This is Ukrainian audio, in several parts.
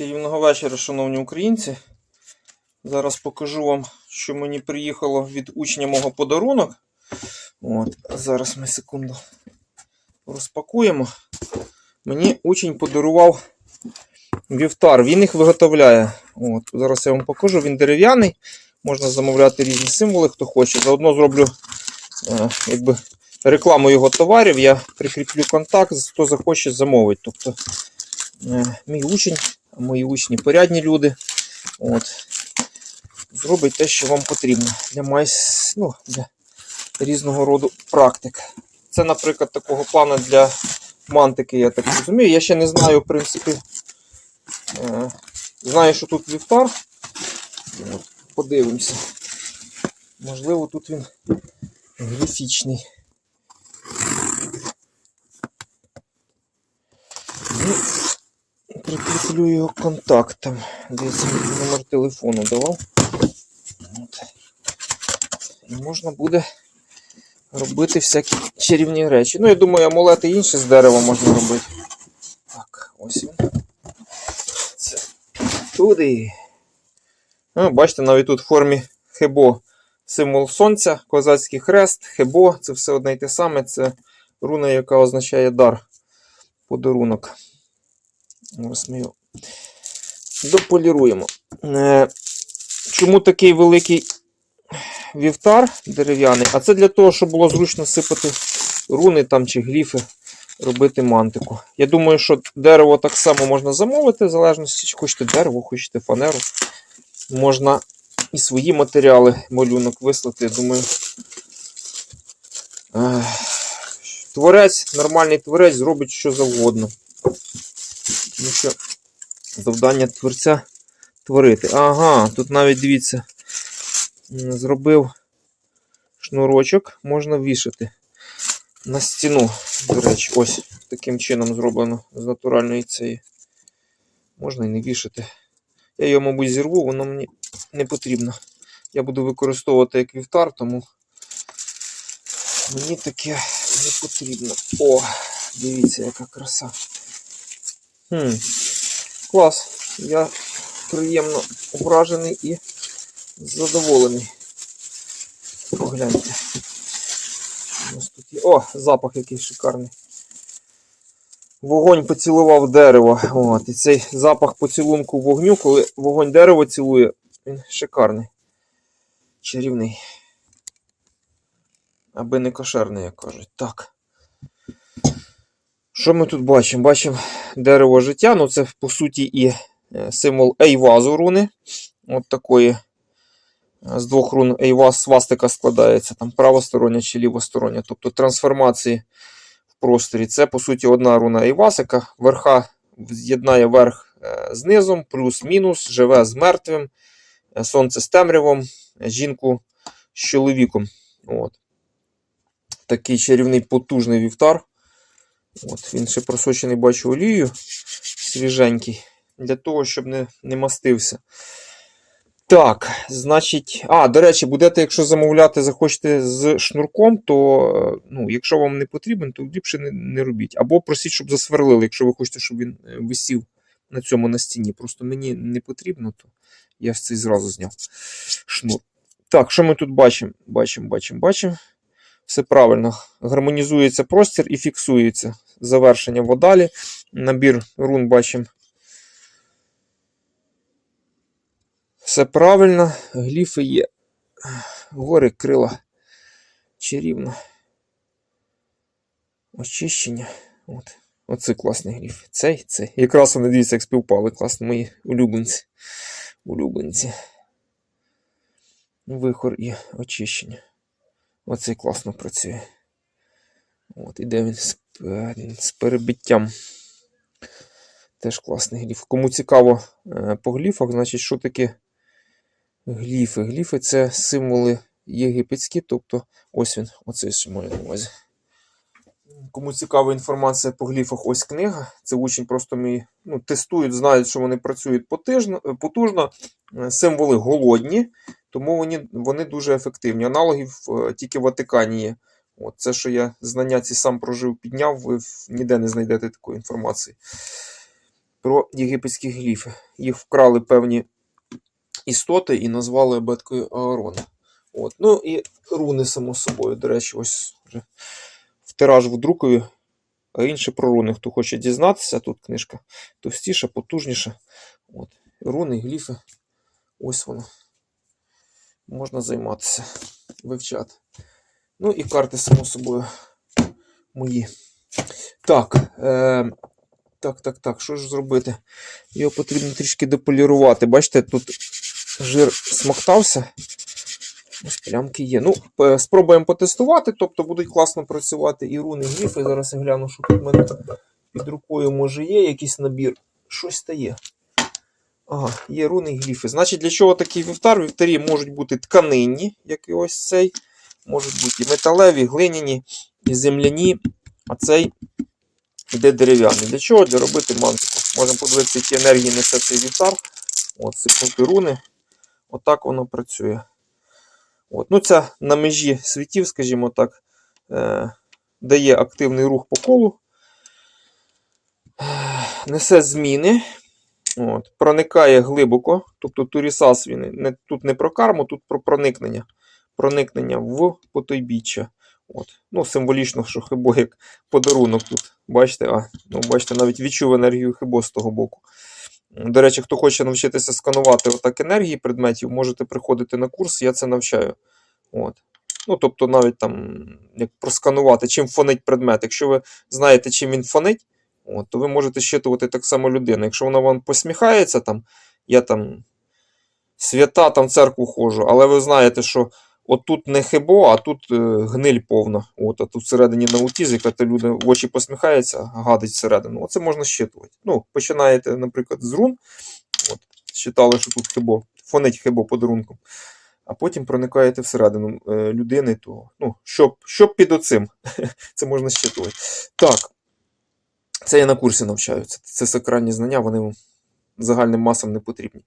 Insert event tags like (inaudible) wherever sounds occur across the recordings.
вечора, шановні українці. Зараз покажу вам, що мені приїхало від учня мого подарунок. От, зараз ми секунду розпакуємо. Мені учень подарував вівтар. Він їх виготовляє. От, зараз я вам покажу. Він дерев'яний. Можна замовляти різні символи, хто хоче. Заодно зроблю е, якби, рекламу його товарів. Я прикріплю контакт, хто захоче замовить. Тобто, е, мій учень, мої учні порядні люди. От. Зробить те, що вам потрібно для майс... ну, для різного роду практик. Це, наприклад, такого плану для мантики, я так розумію. Я ще не знаю, в принципі. Е, знаю, що тут вівтар. От, Подивимося. Можливо, тут він графічний. І прикріплю його контактом. Мені номер телефону давав. От. І можна буде робити всякі чарівні речі. Ну, я думаю, амулети інші з дерева можна робити. Так, ось він. Це туди. Ну, бачите, навіть тут в формі хебо символ сонця, козацький хрест, хебо це все одне й те саме. Це руна, яка означає дар, подарунок. Ось ми його дополіруємо. Е, Чому такий великий вівтар дерев'яний? А це для того, щоб було зручно сипати руни там чи гліфи, робити мантику. Я думаю, що дерево так само можна замовити, в залежності, чи хочете дерево, хочете фанеру. Можна і свої матеріали, малюнок вислати. Я думаю. Творець, нормальний творець зробить що завгодно. Тому що завдання творця творити. Ага, тут навіть дивіться, зробив шнурочок, можна вішати на стіну. До речі, ось таким чином зроблено з натуральної цієї. Можна і не вішати. Я його, мабуть, зірву, воно мені не потрібно. Я буду використовувати як вівтар, тому мені таке не потрібно. О, дивіться, яка краса. Хм, клас. Я приємно вражений і задоволений. Погляньте. У нас тут є. О, запах який шикарний. Вогонь поцілував дерево. От, і цей запах поцілунку вогню, коли вогонь дерево цілує, він шикарний. Чарівний. Аби не кошерний, як кажуть. Так. Що ми тут бачимо? Бачимо дерево життя. Ну, це по суті і е, символ Ейвазу руни. От такої. е, З двох рун Ейваз свастика складається. Там правостороння чи лівостороння. Тобто трансформації в просторі. Це, по суті, одна руна Ейваз, яка верха з'єднає верх е, з низом, плюс-мінус, живе з мертвим, сонце з темрявом, жінку з чоловіком. От. Такий чарівний потужний вівтар. От, Він ще просочений, бачу, олією свіженький. Для того, щоб не, не мастився. Так, значить. А, до речі, будете, якщо замовляти, захочете з шнурком, то е, ну, якщо вам не потрібен, то ліпше не, не робіть. Або просіть, щоб засверлили, якщо ви хочете, щоб він е, висів на цьому на стіні. Просто мені не потрібно, то я цей зразу зняв шнур. Так, що ми тут бачимо? Бачимо, бачимо, бачимо. Все правильно. Гармонізується простір і фіксується завершення водалі. Набір рун бачимо. Все правильно. Гліфи є. Гори, крила. Чарівно. Очищення. От. Оце класний гліф. Цей, цей. Якраз вони дивіться, як співпали. Класно, мої улюбленці. Улюбленці. Вихор і очищення. Оцей класно працює. От, іде він з, е, з перебиттям. Теж класний гліф. Кому цікаво е, по гліфах, значить, що таке гліфи? Гліфи це символи єгипетські, тобто ось він, оцей що маю на увазі. Кому цікава інформація по гліфах, ось книга. Це учень просто мій ну, тестують, знають, що вони працюють потижно, потужно. Е, Символи голодні, тому вони, вони дуже ефективні. Аналогів тільки в Ватикані є. От, це, що я знання ці сам прожив, підняв, ви ніде не знайдете такої інформації. про єгипетські гліфи. Їх вкрали певні істоти і назвали абеткою Аарона. От. Ну і руни, само собою. До речі, ось вже в тираж в друкові. А інше про руни. Хто хоче дізнатися, тут книжка товстіша, потужніша. От. Руни, гліфи. Ось воно. Можна займатися, вивчати. Ну і карти, само собою, мої. Так. Е, так, так, так. Що ж зробити? Його потрібно трішки деполірувати. Бачите, тут жир смоктався. Ось плямки є. Ну, е, спробуємо потестувати, тобто будуть класно працювати і руни, і гліфи. Зараз я гляну, що тут в мене під рукою може є якийсь набір. Щось стає. Ага, є руни і гліфи. Значить, для чого такий вівтар? Вівтарі можуть бути тканинні, як і ось цей. Можуть бути і металеві, глиняні, і земляні, а цей іде дерев'яний. Для чого? Для робити мантику. Можемо подивитися, які енергії несе цей вівтар. От, сипнути руни. Отак воно працює. От. Ну, Це на межі світів, скажімо так, е, дає активний рух по колу, е, несе зміни, от, проникає глибоко. Тобто Турісас він не, тут не про карму, тут про проникнення. Проникнення в потойбіччя. От. Ну, Символічно, що хибо як подарунок тут. Бачите, а, ну, бачите, навіть відчув енергію хибо з того боку. До речі, хто хоче навчитися сканувати отак енергії предметів, можете приходити на курс, я це навчаю. От. Ну, тобто, навіть там, як просканувати, чим фонить предмет. Якщо ви знаєте, чим він фонить, от, то ви можете щитувати так само людину. Якщо вона вам посміхається, там, я там свята, там церкву ходжу, але ви знаєте, що отут не хибо, а тут е, гниль повна. От, а тут всередині наутіз, яка то люди в очі посміхаються, гадить всередину. Оце можна щитувати. Ну, починаєте, наприклад, з рун. От, считали, що тут хибо, фонить хибо подарунком. А потім проникаєте всередину е, людини, то ну, щоб, щоб під оцим. (laughs) це можна щитувати. Так. Це я на курсі навчаю. Це, це сакральні знання, вони загальним масам не потрібні.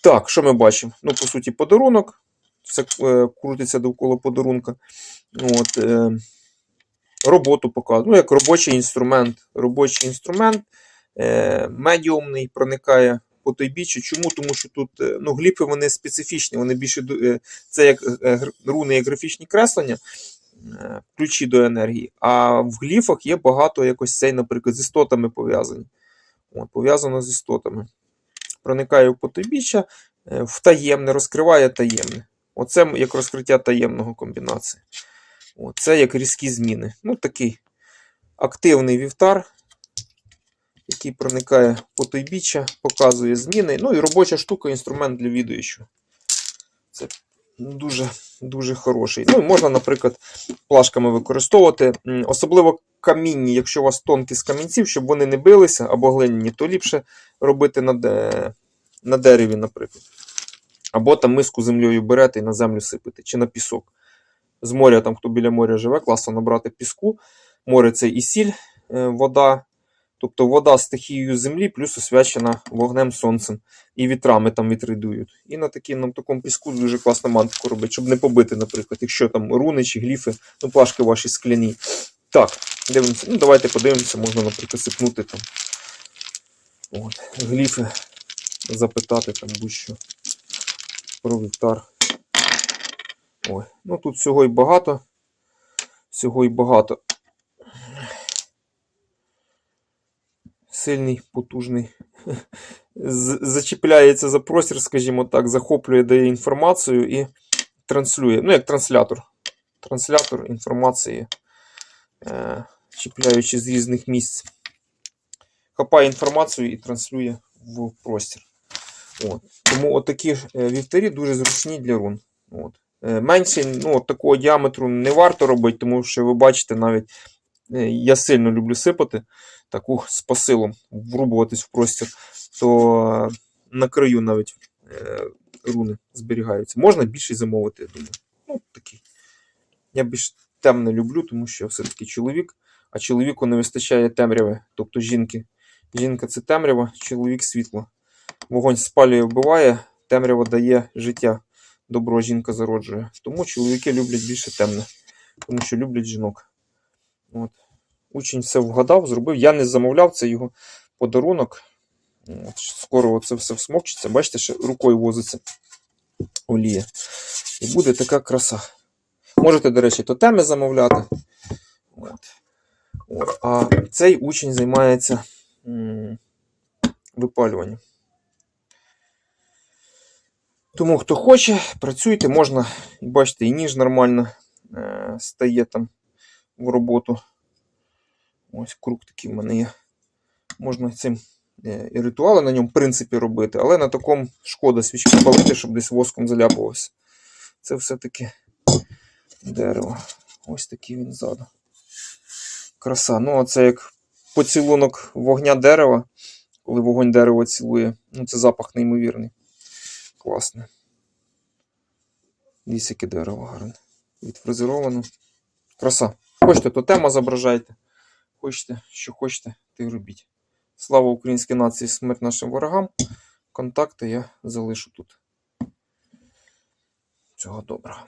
Так, що ми бачимо? Ну, по суті, подарунок. Все е, крутиться довкола подарунка. От, е, роботу показує. Ну, як робочий інструмент. Робочий інструмент е, медіумний проникає по той бічі. Чому? Тому що тут ну, гліфи вони специфічні, вони більше це як руни, як графічні креслення, ключі до енергії. А в гліфах є багато якось цей, наприклад, з істотами пов'язані. Пов'язано з істотами. Проникає в потойбіччя, в таємне, розкриває таємне. Оце як розкриття таємного комбінації. Це як різкі зміни. Ну, такий активний вівтар, який проникає в потойбіччя, показує зміни. Ну і робоча штука, інструмент для відуючого. Це дуже, дуже хороший. Ну, можна, наприклад, плашками використовувати. Особливо камінні, якщо у вас тонкі з камінців, щоб вони не билися або глиняні, то ліпше робити на, де... на дереві, наприклад. Або там миску землею берете і на землю сипете, чи на пісок. З моря, там хто біля моря живе, класно набрати піску. Море це і сіль, е, вода. Тобто вода стихією землі, плюс освячена вогнем сонцем. І вітрами там вітри дують. І на, такі, на такому піску дуже класно мантику робити, щоб не побити, наприклад, якщо там руни чи гліфи, ну плашки ваші скляні. Так, дивимося. Ну, давайте подивимося, можна, наприклад, сипнути там. От, гліфи запитати там будь-що про. Ой, ну тут всього і багато. Всього і багато. Сильний, потужний. Зачіпляється за простір, скажімо так, захоплює, дає інформацію і транслює. Ну, як транслятор. Транслятор інформації, е, чіпляючи з різних місць. Хапає інформацію і транслює в простір. От. Тому отакі е, вівтарі дуже зручні для рун. От. Е, Менше ну, от такого діаметру не варто робити, тому що ви бачите, навіть е, я сильно люблю сипати таку з посилом, врубуватись в простір, то е, на краю навіть е, руни зберігаються. Можна більше замовити, я думаю. Ну, такий. Я більш темне люблю, тому що я все-таки чоловік, а чоловіку не вистачає темряви, тобто жінки. Жінка це темрява, чоловік світло. Вогонь спалює, вбиває, темрява дає життя. Добро жінка зароджує. Тому чоловіки люблять більше темне, тому що люблять жінок. От. Учень все вгадав, зробив. Я не замовляв, це його подарунок. От, скоро це все всмокчиться. Бачите, ще рукою возиться олія. І буде така краса. Можете, до речі, тотеми замовляти. От. От. А цей учень займається м, випалюванням. Тому, хто хоче, працюйте, можна, бачите, і ніж нормально е, стає там в роботу. Ось круг такий в мене є. Можна цим е, і ритуали на ньому, в принципі, робити, але на такому шкода свічки палити, щоб десь воском заляпувався. Це все-таки дерево. Ось такий він ззаду. Краса. Ну, оце як поцілунок вогня дерева, коли вогонь дерева цілує. Ну, це запах неймовірний. Класне. Дивіться, яке дерево гарне. Відфрезеровано. Краса. Хочете, то тема зображайте. Хочете, що хочете, ти робіть. Слава українській нації, смерть нашим ворогам. Контакти я залишу тут. Цього доброго.